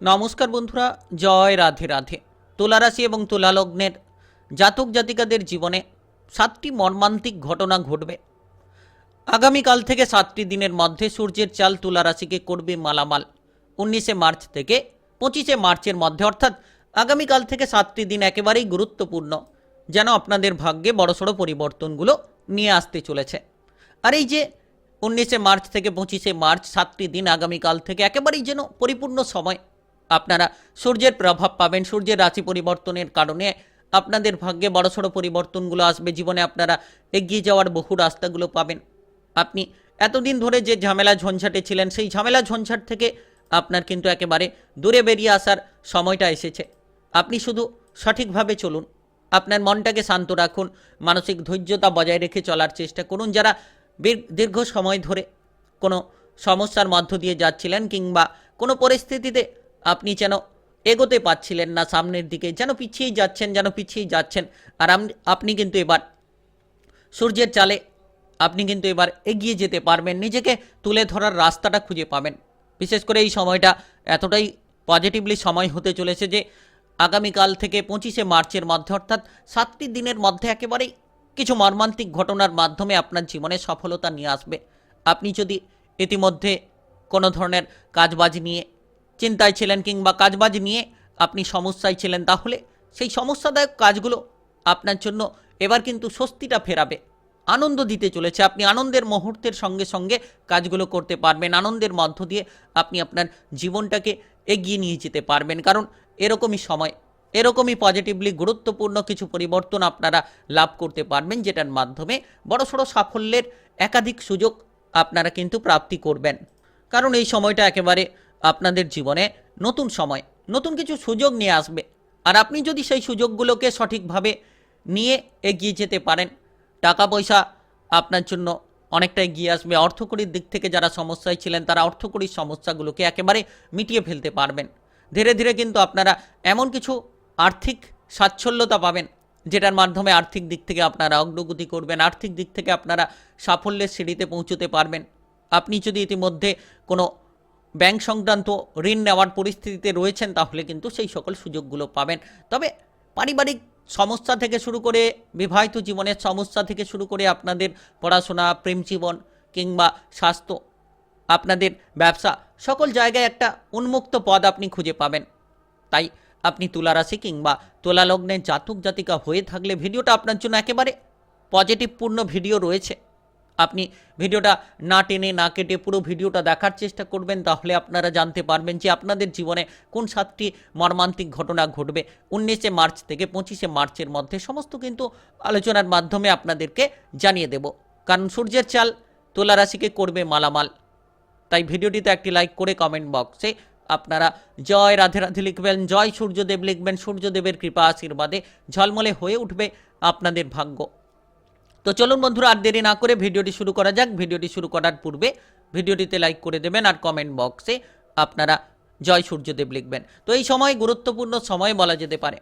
নমস্কার বন্ধুরা, জয় রাধে রাধে। তুলা রাশি এবং তুলা লগ্নের জাতক জাতিকাদের জীবনে সাতটি মর্মান্তিক ঘটনা ঘটবে। আগামীকাল থেকে সাতটি দিনের মধ্যে সূর্যের চাল তুলা রাশিকে করবে মালামাল। উনিশে মার্চ থেকে পঁচিশে মার্চের মধ্যে, অর্থাৎ আগামীকাল থেকে সাতটি দিন একেবারেই গুরুত্বপূর্ণ, যেন আপনাদের ভাগ্যে বড়সড় পরিবর্তনগুলো নিয়ে আসতে চলেছে। আর এই যে উনিশে মার্চ থেকে পঁচিশে মার্চ সাতটি দিন আগামীকাল থেকে একেবারেই যেন পরিপূর্ণ সময় আপনারা সূর্যের প্রভাব পাবেন, সূর্যের রাশি পরিবর্তনের কারণে আপনাদের ভাগ্যে বড়সড় পরিবর্তনগুলো আসবে, জীবনে আপনারা এগিয়ে যাওয়ার বহু রাস্তাগুলো পাবেন। আপনি এতদিন ধরে যে ঝামেলা ঝঞ্ঝাটে ছিলেন, সেই ঝামেলা ঝঞ্ঝাট থেকে আপনার কিন্তু একেবারে দূরে বেরিয়ে আসার সময়টা এসেছে। আপনি শুধু সঠিকভাবে চলুন, আপনার মনটাকে শান্ত রাখুন, মানসিক ধৈর্যতা বজায় রেখে চলার চেষ্টা করুন। যারা দীর্ঘ সময় ধরে কোনো সমস্যার মধ্য দিয়ে যাচ্ছিলেন কিংবা কোনো পরিস্থিতিতে আপনি যেন এগোতে পারছিলেন না সামনের দিকে, যেন পিছিয়েই যাচ্ছেন, যেন পিছিয়েই যাচ্ছেন। আর আপনি কিন্তু এবার সূর্যের চালে আপনি কিন্তু এবার এগিয়ে যেতে পারবেন, নিজেকে তুলে ধরার রাস্তাটা খুঁজে পাবেন। বিশেষ করে এই সময়টা এতটাই পজিটিভলি সময় হতে চলেছে যে, আগামীকাল থেকে পঁচিশে মার্চের মধ্যে, অর্থাৎ সাতটি দিনের মধ্যে একেবারেই কিছু মর্মান্তিক ঘটনার মাধ্যমে আপনার জীবনে সফলতা নিয়ে আসবে। আপনি যদি ইতিমধ্যে কোনো ধরনের কাজবাজ নিয়ে চিন্তায় ছিলেন কিংবা কাজবাজ নিয়ে আপনি সমস্যায় ছিলেন, তাহলে সেই সমস্যাদায়ক কাজগুলো আপনার জন্য এবার কিন্তু স্বস্তিটা ফেরাবে। আনন্দ দিতে চলেছে। আপনি আনন্দের মুহূর্তের সঙ্গে সঙ্গে কাজগুলো করতে পারবেন। আনন্দের মধ্য দিয়ে আপনি আপনার জীবনটাকে এগিয়ে নিয়ে যেতে পারবেন। কারণ এরকমই সময়, এরকমই পজিটিভলি গুরুত্বপূর্ণ কিছু পরিবর্তন আপনারা লাভ করতে পারবেন, যেটার মাধ্যমে বড়সড় সাফল্যের একাধিক সুযোগ আপনারা কিন্তু প্রাপ্তি করবেন। কারণ এই সময়টা একেবারে আপনাদের জীবনে নতুন সময়, নতুন কিছু সুযোগ নিয়ে আসবে। আর আপনি যদি সেই সুযোগগুলোকে সঠিকভাবে নিয়ে এগিয়ে যেতে পারেন টাকা পয়সা আপনার জন্য অনেকটা এগিয়ে আসবে। অর্থকরীর দিক থেকে যারা সমস্যায় ছিলেন, তারা অর্থকরীর সমস্যাগুলোকে একেবারে মিটিয়ে ফেলতে পারবেন। ধীরে ধীরে কিন্তু আপনারা এমন কিছু আর্থিক সাচ্ছল্যতা পাবেন, যেটার মাধ্যমে আর্থিক দিক থেকে আপনারা অগ্রগতি করবেন, আর্থিক দিক থেকে আপনারা সাফল্যের সিঁড়িতে পৌঁছতে পারবেন। আপনি যদি ইতিমধ্যে কোনো ব্যাংক সংক্রান্ত ঋণ নেওয়ার পরিস্থিতিতে রয়েছেন, তাহলে কিন্তু সেই সকল সুযোগগুলো পাবেন। তবে পারিবারিক সমস্যা থেকে শুরু করে বিবাহিত জীবনের সমস্যা থেকে শুরু করে আপনাদের পড়াশোনা, প্রেম জীবন কিংবা স্বাস্থ্য, আপনাদের ব্যবসা, সকল জায়গায় একটা উন্মুক্ত পদ আপনি খুঁজে পাবেন। তাই আপনি তুলা রাশি কিংবা তুলা লগ্নের জাতক জাতিকা হয়ে থাকলে ভিডিওটা আপনার জন্য একেবারে পজিটিভপূর্ণ ভিডিও রয়েছে। আপনি ভিডিওটা না টেনে, না কেটে পুরো ভিডিওটা দেখার চেষ্টা করবেন, তাহলে আপনারা জানতে পারবেন যে আপনাদের জীবনে কোন সাতটি মর্মান্তিক ঘটনা ঘটবে। উনিশে মার্চ থেকে পঁচিশে মার্চের মধ্যে সমস্ত কিন্তু আলোচনার মাধ্যমে আপনাদেরকে জানিয়ে দেব। কারণ সূর্যের চাল তুলা রাশিকে করবে মালামাল। তাই ভিডিওটিতে একটি লাইক করে কমেন্ট বক্সে আপনারা জয় রাধে রাধে লিখবেন, জয় সূর্যদেব লিখবেন, সূর্যদেবের কৃপা আশীর্বাদে ঝলমলে হয়ে উঠবে আপনাদের ভাগ্য। তো চলুন বন্ধুরা, আর দেরি না করে ভিডিওটি শুরু করা যাক। ভিডিওটি শুরু করার পূর্বে ভিডিওটিতে লাইক করে দেবেন আর কমেন্ট বক্সে আপনারা জয় সূর্যদেব লিখবেন। তো এই সময় গুরুত্বপূর্ণ সময় বলা যেতে পারে।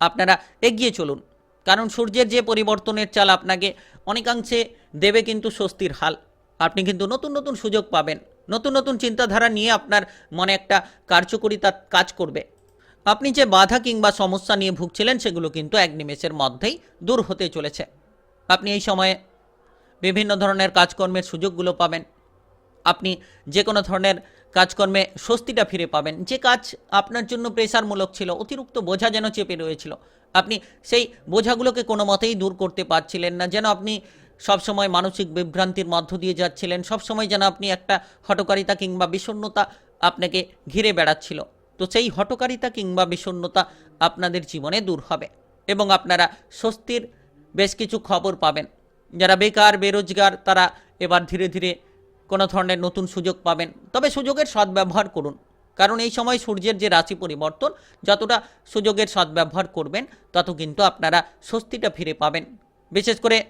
আপনারা এগিয়ে চলুন, কারণ সূর্যের যে পরিবর্তনের চাল আপনাকে অনেকাংশে দেবে কিন্তু স্বস্তির হাল। আপনি কিন্তু নতুন নতুন সুযোগ পাবেন, নতুন নতুন চিন্তাধারা নিয়ে আপনার মনে একটা কার্যকরিতা কাজ করবে। আপনি যে বাধা কিংবা সমস্যা নিয়ে ভুগছিলেন সেগুলো কিন্তু এক নিমেষের মধ্যেই দূর হতে চলেছে। আপনি এই সময়ে বিভিন্ন ধরনের কাজকর্মের সুযোগগুলো পাবেন। আপনি যে কোনো ধরনের কাজকর্মে স্বস্তিটা ফিরে পাবেন। যে কাজ আপনার জন্য প্রেশারমূলক ছিল, অতিরিক্ত বোঝা যেন চেপে রয়েছিল। আপনি সেই বোঝাগুলোকে কোনো মতেই দূর করতে পারছিলেন না। যেন আপনি সবসময় মানসিক বিভ্রান্তির মধ্য দিয়ে যাচ্ছিলেন। সবসময় যেন আপনি একটা হটকারিতা কিংবা বিষণ্ণতা আপনাকে ঘিরে বেড়াচ্ছিল। তো সেই হটকারিতা কিংবা বিষণ্ণতা আপনাদের জীবনে দূর হবে এবং আপনারা স্বস্তির বেশ কিছু খবর পাবেন। যারা বেকার, বেরোজগার, তারা এবার ধীরে ধীরে কোনো ধরনের নতুন সুযোগ পাবেন। তবে সুযোগের সদ্ব্যবহার করুন। কারণ এই সময় সূর্যের যে রাশি পরিবর্তন, যতটা সুযোগের সদ্ব্যবহার করবেন, তত কিন্তু আপনারা স্বস্তিটা ফিরে পাবেন। বিশেষ করে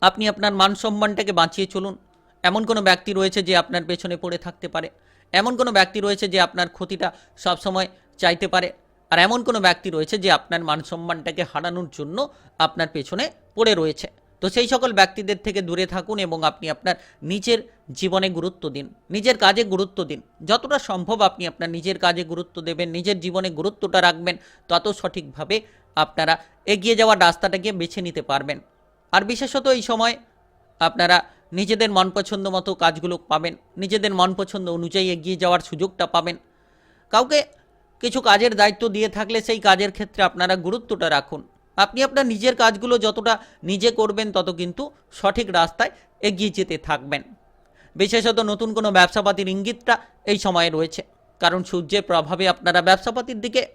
আপনি আপনার মান সম্মানটাকে বাঁচিয়ে চলুন। এমন কোনো ব্যক্তি রয়েছে যে আপনার পেছনে পড়ে থাকতে পারে। এমন কোনো ব্যক্তি রয়েছে যে আপনার ক্ষতিটা সবসময় চাইতে পারে। আর এমন কোনো ব্যক্তি রয়েছে যে আপনার মান সম্মানটাকে হারানোর জন্য আপনার পেছনে পড়ে রয়েছে। তো সেই সকল ব্যক্তিদের থেকে দূরে থাকুন এবং আপনি আপনার নিজের জীবনে গুরুত্ব দিন, নিজের কাজে গুরুত্ব দিন। যতটা সম্ভব আপনি আপনার নিজের কাজে গুরুত্ব দেবেন, নিজের জীবনে গুরুত্বটা রাখবেন, তত সঠিকভাবে আপনারা এগিয়ে যাওয়ার রাস্তাটাকে বেছে নিতে পারবেন। আর বিশেষত এই সময় আপনারা নিজেদের মন পছন্দ মতো কাজগুলো পাবেন, নিজেদের মন পছন্দ অনুযায়ী এগিয়ে যাওয়ার সুযোগটা পাবেন। কাউকে কিছু কাজের দায়িত্ব দিয়ে থাকলে সেই কাজের ক্ষেত্রে আপনারা গুরুত্বটা রাখুন। আপনি আপনার নিজের কাজগুলো যতটা নিজে করবেন, তত কিন্তু সঠিক রাস্তায় এগিয়ে যেতে থাকবেন। বিশেষত নতুন কোনো ব্যবসাপাতির ইঙ্গিতটা এই সময়ে রয়েছে। কারণ সূর্যের প্রভাবে আপনারা ব্যবসাপাতির দিকে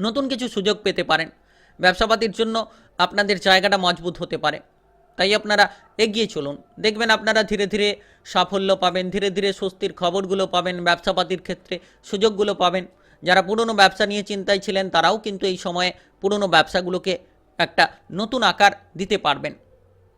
নতুন কিছু সুযোগ পেতে পারেন। ব্যবসাপাতির জন্য আপনাদের জায়গাটা মজবুত হতে পারে। তাই আপনারা এগিয়ে চলুন। দেখবেন আপনারা ধীরে ধীরে সাফল্য পাবেন, ধীরে ধীরে স্বস্তির খবরগুলো পাবেন, ব্যবসাপাতির ক্ষেত্রে সুযোগগুলো পাবেন। যারা পুরনো ব্যবসা নিয়ে চিন্তায় ছিলেন, তারাও কিন্তু এই সময়ে পুরনো ব্যবসাগুলোকে একটা নতুন আকার দিতে পারবেন।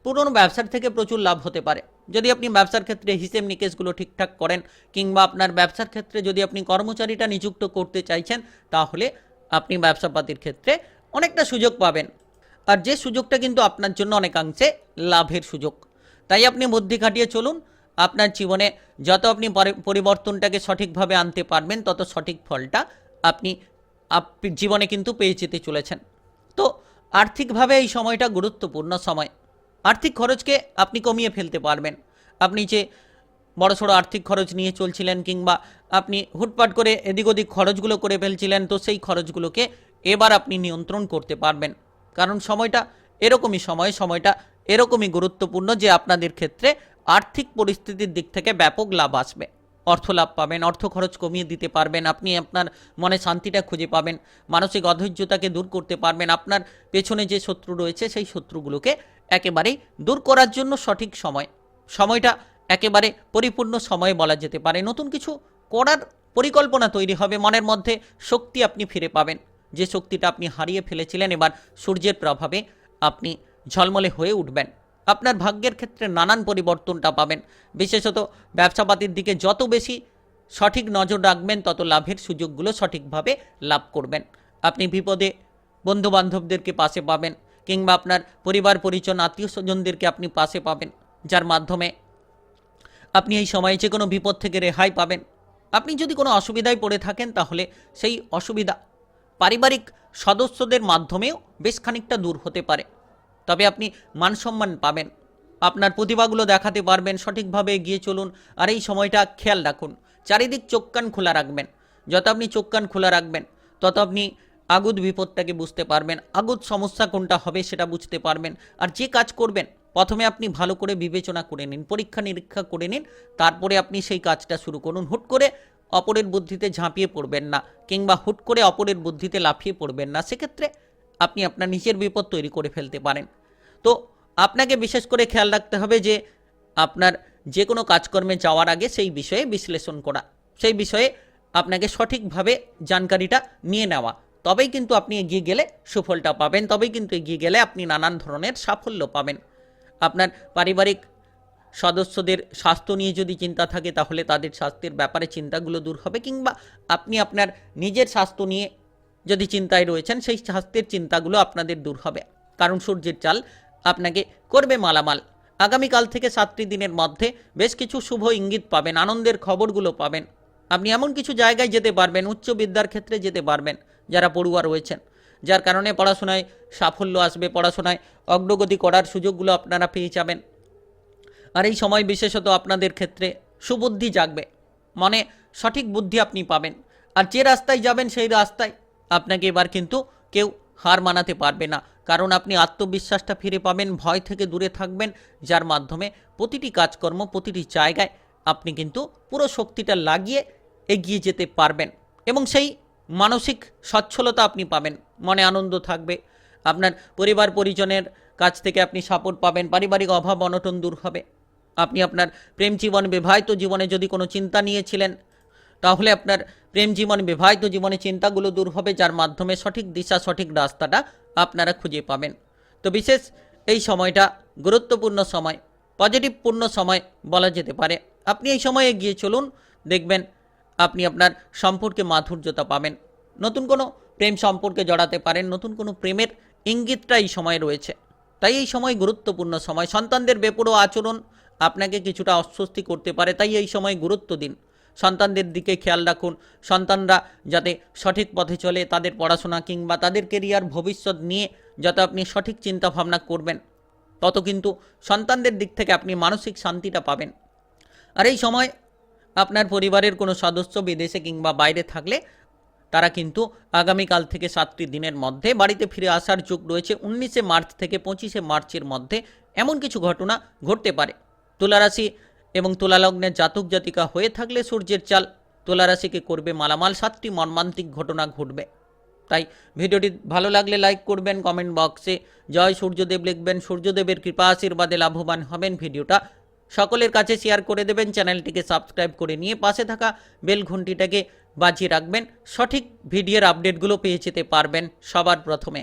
পুরনো ব্যবসার থেকে প্রচুর লাভ হতে পারে। যদি আপনি ব্যবসার ক্ষেত্রে হিসেব নিকেশগুলো ঠিকঠাক করেন কিংবা আপনার ব্যবসার ক্ষেত্রে যদি আপনি কর্মচারীটা নিযুক্ত করতে চাইছেন, তাহলে আপনি ব্যবসাপাতির ক্ষেত্রে অনেকটা সুযোগ পাবেন। আর যে সুযোগটা কিন্তু আপনার জন্য অনেকাংশে লাভের সুযোগ। তাই আপনি বুদ্ধি খাটিয়ে চলুন আপনার জীবনে যত আপনি পরিবর্তনটাকে সঠিকভাবে আনতে পারবেন, তত সঠিক ফলটা আপনি, আপ- জীবনে কিন্তু পেয়ে যেতে চলেছেন। তো আর্থিকভাবে এই সময়টা গুরুত্বপূর্ণ সময়। আর্থিক খরচকে আপনি কমিয়ে ফেলতে পারবেন। আপনি যে বড়সড় আর্থিক খরচ নিয়ে চলছিলেন কিংবা আপনি হুটপাট করে এদিক ওদিক খরচগুলো করে ফেলছিলেন, তো সেই খরচগুলোকে এবার আপনি নিয়ন্ত্রণ করতে পারবেন। কারণ সময়টা এরকমই সময়, সময়টা এরকমই গুরুত্বপূর্ণ যে আপনাদের ক্ষেত্রে আর্থিক পরিস্থিতির দিক থেকে ব্যাপক লাভ আসবে। অর্থ লাভ পাবেন, অর্থ খরচ কমিয়ে দিতে পারবেন, আপনি আপনার মনে শান্তিটা খুঁজে পাবেন, মানসিক অধৈর্যতাকে দূর করতে পারবেন, আপনার পেছনে যে শত্রু রয়েছে সেই শত্রুগুলোকে একেবারেই দূর করার জন্য সঠিক সময়। সময়টা একেবারে পরিপূর্ণ সময় বলা যেতে পারে। নতুন কিছু করার পরিকল্পনা তৈরি হবে, মনের মধ্যে শক্তি আপনি ফিরে পাবেন। যে শক্তিটা আপনি হারিয়ে ফেলেছিলেন, এবার সূর্যের প্রভাবে আপনি ঝলমলে হয়ে উঠবেন। আপনার ভাগ্যের ক্ষেত্রে নানান পরিবর্তনটা পাবেন। বিশেষত ব্যবসাপাতির দিকে যত বেশি সঠিক নজর রাখবেন, তত লাভের সুযোগগুলো সঠিকভাবে লাভ করবেন। আপনি বিপদে বন্ধু বান্ধবদেরকে পাশে পাবেন কিংবা আপনার পরিবার, পরিজন আত্মীয় স্বজনদেরকে আপনি পাশে পাবেন, যার মাধ্যমে আপনি এই সময়ে যে কোনো বিপদ থেকে রেহাই পাবেন। আপনি যদি কোনো অসুবিধায় পড়ে থাকেন, তাহলে সেই অসুবিধা পারিবারিক সদস্যদের মাধ্যমেও বেশ খানিকটা দূর হতে পারে। তবে আপনি মানসম্মান পাবেন। আপনার প্রতিভাগুলো দেখাতে পারবেন, সঠিকভাবে এগিয়ে চলুন, আর এই সময়টা খেয়াল রাখুন। চারিদিক চোখ কান খোলা রাখবেন। যত আপনি চোখ কান খোলা রাখবেন, তত আপনি আগুদ বিপদটাকে বুঝতে পারবেন। আগুদ সমস্যা কোনটা হবে সেটা বুঝতে পারবেন। আর যে কাজ করবেন, প্রথমে আপনি ভালো করে বিবেচনা করে নিন, পরীক্ষা নিরীক্ষা করে নিন, তারপরে আপনি সেই কাজটা শুরু করুন। হুট করে অপরের বুদ্ধিতে ঝাঁপিয়ে পড়বেন না, কিংবা হুট করে অপরের বুদ্ধিতে লাফিয়ে পড়বেন না। সেক্ষেত্রে আপনি আপনার নিজের বিপদ তৈরি করে ফেলতে পারেন। তো আপনাকে বিশেষ করে খেয়াল রাখতে হবে যে আপনার যে কোনো কাজকর্মে যাওয়ার আগে সেই বিষয়ে বিশ্লেষণ করা, সেই বিষয়ে আপনাকে সঠিকভাবে জানকারিটা নিয়ে নেওয়া। তবেই কিন্তু আপনি এগিয়ে গেলে সুফলটা পাবেন, তবেই কিন্তু এগিয়ে গেলে আপনি নানান ধরনের সাফল্য পাবেন। আপনার পারিবারিক সদস্যদের স্বাস্থ্য নিয়ে যদি চিন্তা থাকে, তাহলে তাদের স্বাস্থ্যের ব্যাপারে চিন্তাগুলো দূর হবে, কিংবা আপনি আপনার নিজের স্বাস্থ্য নিয়ে যদি চিন্তায় রয়েছেন, সেই স্বাস্থ্যের চিন্তাগুলো আপনাদের দূর হবে। কারণ সূর্যের চাল আপনাকে করবে মালামাল। আগামীকাল থেকে সাতটি দিনের মধ্যে বেশ কিছু শুভ ইঙ্গিত পাবেন, আনন্দের খবরগুলো পাবেন। আপনি এমন কিছু জায়গায় যেতে পারবেন, উচ্চ বিদ্যার ক্ষেত্রে যেতে পারবেন, যারা পড়ুয়া রয়েছেন। যার কারণে পড়াশোনায় সাফল্য আসবে, পড়াশোনায় অগ্রগতি করার সুযোগগুলো আপনারা পেয়ে যাবেন। আর এই সময় বিশেষত আপনাদের ক্ষেত্রে সুবুদ্ধি জাগবে। মনে সঠিক বুদ্ধি আপনি পাবেন। আর যে রাস্তায় যাবেন, সেই রাস্তায় আপনাকে এবার কিন্তু কেউ হার মানাতে পারবে না। কারণ আপনি আত্মবিশ্বাসটা ফিরে পাবেন, ভয় থেকে দূরে থাকবেন, যার মাধ্যমে প্রতিটি কাজকর্ম, প্রতিটি জায়গায় আপনি কিন্তু পুরো শক্তিটা লাগিয়ে এগিয়ে যেতে পারবেন এবং সেই মানসিক সচ্ছলতা আপনি পাবেন। মনে আনন্দ থাকবে। আপনার পরিবার, পরিজনের কাছ থেকে আপনি সাপোর্ট পাবেন। পারিবারিক অভাব, অনটন দূর হবে। আপনি আপনার প্রেম জীবন, বিবাহিত জীবনে যদি কোনো চিন্তা নিয়েছিলেন তাহলে আপনার প্রেম জীবন, বিবাহিত জীবনে চিন্তাগুলো দূর হবে, যার মাধ্যমে সঠিক দিশা, সঠিক রাস্তাটা আপনারা খুঁজে পাবেন। তো বিশেষ এই সময়টা গুরুত্বপূর্ণ সময় পজিটিভপূর্ণ সময় বলা যেতে পারে। আপনি এই সময়ে এগিয়ে চলুন, দেখবেন আপনি আপনার সম্পর্কে মাধুর্যতা পাবেন। নতুন কোনো প্রেম সম্পর্কে জড়াতে পারেন, নতুন কোনো প্রেমের ইঙ্গিতটা এই সময় রয়েছে। তাই এই সময় গুরুত্বপূর্ণ সময়। সন্তানদের বেপরো আচরণ আপনাকে কিছুটা অস্বস্তি করতে পারে, তাই এই সময় গুরুত্ব দিন। সন্তানদের দিকে খেয়াল রাখুন। সন্তানরা যাতে সঠিক পথে চলে তাদের পড়াশোনা কিংবা তাদের কেরিয়ার ভবিষ্যৎ নিয়ে যাতে আপনি সঠিক চিন্তা ভাবনা করবেন, তত কিন্তু সন্তানদের দিক থেকে আপনি মানসিক শান্তিটা পাবেন। আর এই সময় আপনার পরিবারের কোনো সদস্য বিদেশে কিংবা বাইরে থাকলে তারা কিন্তু আগামীকাল থেকে সাতটি দিনের মধ্যে বাড়িতে ফিরে আসার যোগ রয়েছে। উনিশে মার্চ থেকে পঁচিশে মার্চের মধ্যে এমন কিছু ঘটনা ঘটতে পারে। তুলারাশি এবং তুলালগ্নের জাতক জাতিকা হয়ে থাকলে সূর্যের চাল, তুলারাশিকে করবে মালামাল, সাতটি মর্মান্তিক ঘটনা ঘটবে। তাই ভিডিওটি ভালো লাগলে লাইক করবেন, কমেন্ট বক্সে জয় সূর্যদেব লিখবেন, সূর্যদেবের কৃপা আশীর্বাদে লাভবান হবেন ভিডিওটা। সকলের কাছে শেয়ার করে দেবেন, চ্যানেলটিকে সাবস্ক্রাইব করে নিয়ে পাশে থাকা বেল ঘন্টিটাকে বাজিয়ে রাখবেন। সঠিক ভিডিওর আপডেটগুলো পেয়ে যেতে পারবেন সবার প্রথমে।